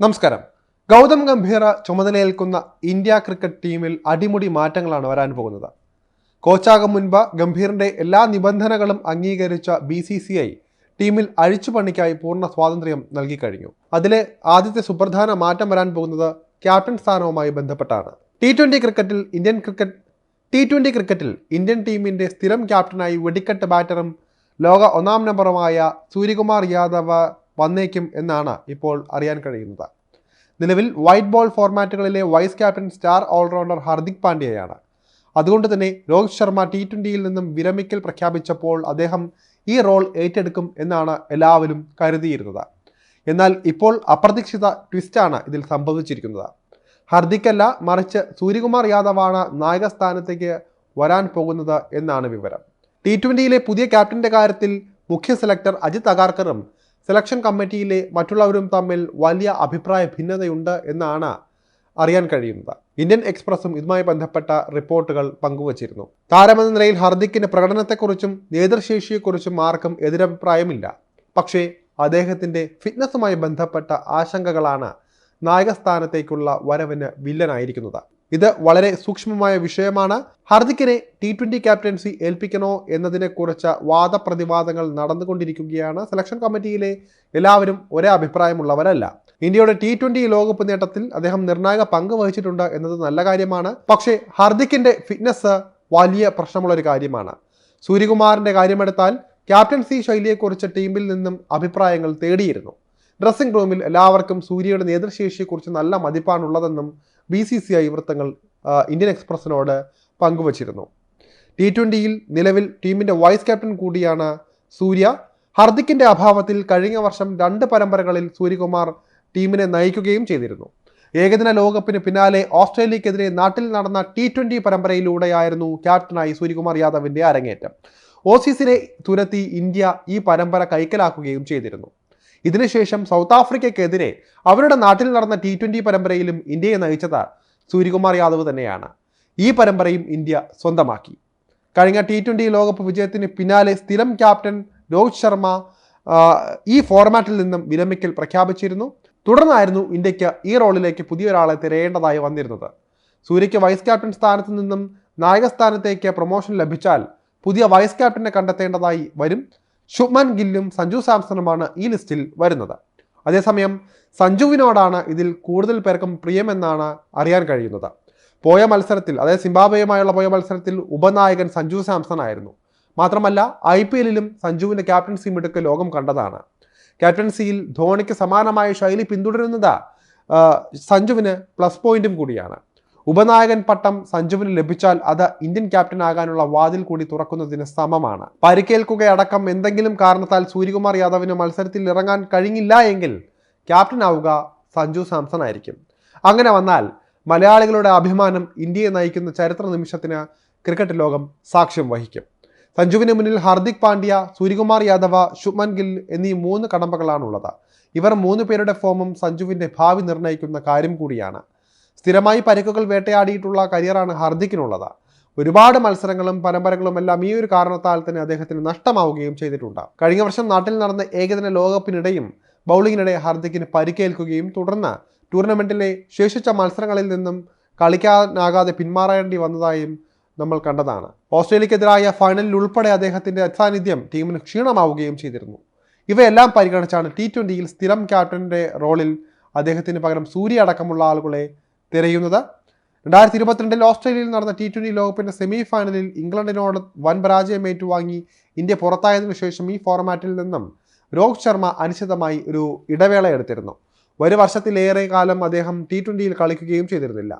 നമസ്കാരം. ഗൗതം ഗംഭീർ ചുമതലയേൽക്കുന്ന India cricket ടീമിൽ അടിമുടി മാറ്റങ്ങളാണ് വരാൻ പോകുന്നത്. കോച്ചാകും മുൻപ് ഗംഭീറിന്റെ എല്ലാ നിബന്ധനകളും അംഗീകരിച്ച ബി സി സി ഐ ടീമിൽ അഴിച്ചുപണിക്കായി പൂർണ സ്വാതന്ത്ര്യം നൽകിക്കഴിഞ്ഞു അതിലെ ആദ്യത്തെ സുപ്രധാന മാറ്റം വരാൻ പോകുന്നത് ക്യാപ്റ്റൻ സ്ഥാനവുമായി ബന്ധപ്പെട്ടാണ്. ടി ട്വന്റി ക്രിക്കറ്റിൽ ഇന്ത്യൻ ക്രിക്കറ്റ് ടി ട്വന്റി ക്രിക്കറ്റിൽ ഇന്ത്യൻ ടീമിന്റെ സ്ഥിരം ക്യാപ്റ്റനായി വെടിക്കെട്ട് ബാറ്ററും ലോക ഒന്നാം നമ്പറുമായ സൂര്യകുമാർ യാദവ് വന്നേക്കും എന്നാണ് ഇപ്പോൾ അറിയാൻ കഴിയുന്നത്. നിലവിൽ white ball ഫോർമാറ്റുകളിലെ vice captain star allrounder Hardik പാണ്ഡ്യയാണ്. അതുകൊണ്ട് തന്നെ രോഹിത് ശർമ്മ ടി ട്വന്റിയിൽ നിന്നും വിരമിക്കൽ പ്രഖ്യാപിച്ചപ്പോൾ അദ്ദേഹം ഈ റോൾ ഏറ്റെടുക്കും എന്നാണ് എല്ലാവരും കരുതിയിരുന്നത്. എന്നാൽ ഇപ്പോൾ അപ്രതീക്ഷിത ട്വിസ്റ്റാണ് ഇതിൽ സംഭവിച്ചിരിക്കുന്നത്. ഹർദിക്കല്ല മറിച്ച് സൂര്യകുമാർ യാദവാണ് നായകസ്ഥാനത്തേക്ക് വരാൻ പോകുന്നത് എന്നാണ് വിവരം. ടി ട്വന്റിയിലെ പുതിയ ക്യാപ്റ്റന്റെ കാര്യത്തിൽ മുഖ്യ സെലക്ടർ അജിത് അഗാർക്കറും സെലക്ഷൻ കമ്മിറ്റിയിലെ മറ്റുള്ളവരും തമ്മിൽ വലിയ അഭിപ്രായ ഭിന്നതയുണ്ട് എന്നാണ് അറിയാൻ കഴിയുന്നത്. ഇന്ത്യൻ എക്സ്പ്രസും ഇതുമായി ബന്ധപ്പെട്ട റിപ്പോർട്ടുകൾ പങ്കുവച്ചിരുന്നു. താരമെന്ന നിലയിൽ ഹർദിക്കിന്റെ പ്രകടനത്തെക്കുറിച്ചും നേതൃശേഷിയെക്കുറിച്ചും ആർക്കും എതിരഭിപ്രായമില്ല. പക്ഷേ അദ്ദേഹത്തിന്റെ ഫിറ്റ്നസ്സുമായി ബന്ധപ്പെട്ട ആശങ്കകളാണ് നായകസ്ഥാനത്തേക്കുള്ള വരവിന് വില്ലനായിരിക്കുന്നത്. ഇത് വളരെ സൂക്ഷ്മമായ വിഷയമാണ്. ഹർദിക്കിനെ ടി ട്വന്റി ക്യാപ്റ്റൻസി ഏൽപ്പിക്കണോ എന്നതിനെക്കുറിച്ച് വാദപ്രതിവാദങ്ങൾ നടന്നുകൊണ്ടിരിക്കുകയാണ്. സെലക്ഷൻ കമ്മിറ്റിയിലെ എല്ലാവരും ഒരേ അഭിപ്രായമുള്ളവരല്ല. ഇന്ത്യയുടെ ടി ട്വന്റി ലോകകപ്പ് നേട്ടത്തിൽ അദ്ദേഹം നിർണായക പങ്ക് വഹിച്ചിട്ടുണ്ട് എന്നത് നല്ല കാര്യമാണ്. പക്ഷേ ഹർദിക്കിന്റെ ഫിറ്റ്നസ് വലിയ പ്രശ്നമുള്ള ഒരു കാര്യമാണ്. സൂര്യകുമാറിന്റെ കാര്യമെടുത്താൽ ക്യാപ്റ്റൻസി ശൈലിയെക്കുറിച്ച് ടീമിൽ നിന്നും അഭിപ്രായങ്ങൾ തേടിയിരുന്നു. ഡ്രസ്സിംഗ് റൂമിൽ എല്ലാവർക്കും സൂര്യയുടെ നേതൃശേഷിയെക്കുറിച്ച് നല്ല മതിപ്പാണുള്ളതെന്നും B C C I Indian Indian എക്സ്പ്രസിനോട് പങ്കുവച്ചിരുന്നു. ടി ട്വന്റിയിൽ നിലവിൽ ടീമിന്റെ വൈസ് ക്യാപ്റ്റൻ കൂടിയാണ് സൂര്യ. ഹർദിക്കിന്റെ അഭാവത്തിൽ കഴിഞ്ഞ വർഷം രണ്ട് പരമ്പരകളിൽ സൂര്യകുമാർ ടീമിനെ നയിക്കുകയും ചെയ്തിരുന്നു. ഏകദിന ലോകകപ്പിന് പിന്നാലെ ഓസ്ട്രേലിയക്കെതിരെ നാട്ടിൽ നടന്ന ടി ട്വന്റി പരമ്പരയിലൂടെയായിരുന്നു ക്യാപ്റ്റനായി സൂര്യകുമാർ യാദവിന്റെ അരങ്ങേറ്റം. ഓസീസിനെ തുരത്തി ഇന്ത്യ ഈ പരമ്പര കൈക്കലാക്കുകയും ചെയ്തിരുന്നു. ഇതിനുശേഷം സൗത്ത് ആഫ്രിക്കയ്ക്കെതിരെ അവരുടെ നാട്ടിൽ നടന്ന ടി ട്വന്റി പരമ്പരയിലും ഇന്ത്യയെ നയിച്ചത് സൂര്യകുമാർ യാദവ് തന്നെയാണ്. ഈ പരമ്പരയും ഇന്ത്യ സ്വന്തമാക്കി. കഴിഞ്ഞ ടി ട്വന്റി ലോകകപ്പ് വിജയത്തിന് പിന്നാലെ സ്ഥിരം ക്യാപ്റ്റൻ രോഹിത് ശർമ്മ ഈ ഫോർമാറ്റിൽ നിന്നും വിരമിക്കൽ പ്രഖ്യാപിച്ചിരുന്നു. തുടർന്നായിരുന്നു ഇന്ത്യയ്ക്ക് ഈ റോളിലേക്ക് പുതിയൊരാളെ തിരയേണ്ടതായി വന്നിരുന്നത്. സൂര്യയ്ക്ക് വൈസ് ക്യാപ്റ്റൻ സ്ഥാനത്ത് നിന്നും നായകസ്ഥാനത്തേക്ക് പ്രൊമോഷൻ ലഭിച്ചാൽ പുതിയ വൈസ് ക്യാപ്റ്റനെ കണ്ടെത്തേണ്ടതായി വരും. ശുഭ്മൻ ഗില്ലും സഞ്ജു സാംസണുമാണ് ഈ ലിസ്റ്റിൽ വരുന്നത്. അതേസമയം സഞ്ജുവിനോടാണ് ഇതിൽ കൂടുതൽ പേർക്കും പ്രിയമെന്നാണ് അറിയാൻ കഴിയുന്നത്. പോയ മത്സരത്തിൽ അതായത് സിംബാബ്വേയുമായുള്ള പോയ മത്സരത്തിൽ ഉപനായകൻ സഞ്ജു സാംസൺ ആയിരുന്നു. മാത്രമല്ല ഐ പി എല്ലിലും സഞ്ജുവിന്റെ ക്യാപ്റ്റൻസി മിടുക്ക് ലോകം കണ്ടതാണ്. ക്യാപ്റ്റൻസിയിൽ ധോണിക്ക് സമാനമായ ശൈലി പിന്തുടരുന്നത് സഞ്ജുവിന് പ്ലസ് പോയിന്റും കൂടിയാണ്. ഉപനായകൻ പട്ടം സഞ്ജുവിന് ലഭിച്ചാൽ അത് ഇന്ത്യൻ ക്യാപ്റ്റൻ ആകാനുള്ള വാതിൽ കൂടി തുറക്കുന്നതിന് സമമാണ്. പരിക്കേൽക്കുകയടക്കം എന്തെങ്കിലും കാരണത്താൽ സൂര്യകുമാർ യാദവിന് മത്സരത്തിൽ ഇറങ്ങാൻ കഴിഞ്ഞില്ല എങ്കിൽ ക്യാപ്റ്റൻ ആവുക സഞ്ജു സാംസൺ ആയിരിക്കും. അങ്ങനെ വന്നാൽ മലയാളികളുടെ അഭിമാനം ഇന്ത്യയെ നയിക്കുന്ന ചരിത്ര നിമിഷത്തിന് ക്രിക്കറ്റ് ലോകം സാക്ഷ്യം വഹിക്കും. സഞ്ജുവിന് മുന്നിൽ ഹാർദിക് പാണ്ഡ്യ സൂര്യകുമാർ യാദവ ശുഭ്മൻ ഗിൽ എന്നീ മൂന്ന് കടമ്പകളാണുള്ളത്. ഇവർ മൂന്ന് പേരുടെ ഫോമും സഞ്ജുവിന്റെ ഭാവി നിർണയിക്കുന്ന കാര്യം കൂടിയാണ്. സ്ഥിരമായി പരിക്കുകൾ വേട്ടയാടിയിട്ടുള്ള കരിയറാണ് ഹാർദിക്കിനുള്ളത്. ഒരുപാട് മത്സരങ്ങളും പരമ്പരകളും എല്ലാം ഈ ഒരു കാരണത്താൽ തന്നെ അദ്ദേഹത്തിന് നഷ്ടമാവുകയും ചെയ്തിട്ടുണ്ട്. കഴിഞ്ഞ വർഷം നാട്ടിൽ നടന്ന ഏകദിന ലോകകപ്പിനിടെയും ബൗളിങ്ങിനിടെ ഹാർദിക്കിന് പരിക്കേൽക്കുകയും തുടർന്ന് ടൂർണമെന്റിലെ ശേഷിച്ച മത്സരങ്ങളിൽ നിന്നും കളിക്കാനാകാതെ പിന്മാറേണ്ടി വന്നതായും നമ്മൾ കണ്ടതാണ്. ഓസ്ട്രേലിയക്കെതിരായ ഫൈനലിൽ ഉൾപ്പെടെ അദ്ദേഹത്തിന്റെ അസാന്നിധ്യം ടീമിന് ക്ഷീണമാവുകയും ചെയ്തിരുന്നു. ഇവയെല്ലാം പരിഗണിച്ചാണ് ടി ട്വന്റിയിൽ സ്ഥിരം ക്യാപ്റ്റന്റെ റോളിൽ അദ്ദേഹത്തിന് പകരം സൂര്യ അടക്കമുള്ള ആളുകളെ തിരയുന്നത്. രണ്ടായിരത്തി ഇരുപത്തിരണ്ടിൽ ഓസ്ട്രേലിയയിൽ നടന്ന ടി ട്വന്റി ലോകകപ്പിന്റെ സെമി ഫൈനലിൽ ഇംഗ്ലണ്ടിനോട് വൻ പരാജയം ഏറ്റുവാങ്ങി ഇന്ത്യ പുറത്തായതിനു ശേഷം ഈ ഫോർമാറ്റിൽ നിന്നും രോഹിത് ശർമ്മ അനിശ്ചിതമായി ഒരു ഇടവേള എടുത്തിരുന്നു. ഒരു വർഷത്തിലേറെ കാലം അദ്ദേഹം ടി ട്വന്റിയിൽ കളിക്കുകയും ചെയ്തിരുന്നില്ല.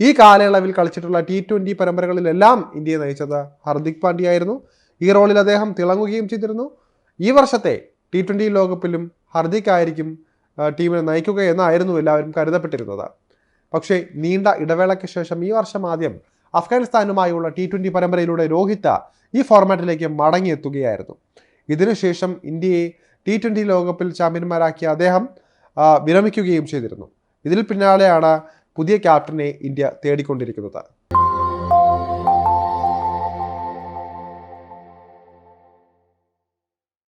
ഈ കാലയളവിൽ കളിച്ചിട്ടുള്ള ടി ട്വന്റി പരമ്പരകളിലെല്ലാം ഇന്ത്യയെ നയിച്ചത് ഹർദിക് പാണ്ഡ്യയായിരുന്നു ഈ റോളിൽ അദ്ദേഹം തിളങ്ങുകയും ചെയ്തിരുന്നു. ഈ വർഷത്തെ ടി ട്വന്റി ലോകകപ്പിലും ഹർദിക് ആയിരിക്കും ടീമിനെ നയിക്കുക എന്നായിരുന്നു എല്ലാവരും കരുതപ്പെട്ടിരുന്നത്. പക്ഷേ നീണ്ട ഇടവേളയ്ക്ക് ശേഷം ഈ വർഷം ആദ്യം അഫ്ഗാനിസ്ഥാനുമായുള്ള ടി ട്വന്റി പരമ്പരയിലൂടെ രോഹിത് ഈ ഫോർമാറ്റിലേക്ക് മടങ്ങിയെത്തുകയായിരുന്നു. ഇതിനുശേഷം ഇന്ത്യയെ ടി ട്വന്റി ലോകകപ്പിൽ ചാമ്പ്യന്മാരാക്കിയ അദ്ദേഹം വിരമിക്കുകയും ചെയ്തിരുന്നു. ഇതിൽ പിന്നാലെയാണ് പുതിയ ക്യാപ്റ്റനെ ഇന്ത്യ തേടിക്കൊണ്ടിരിക്കുന്നത്.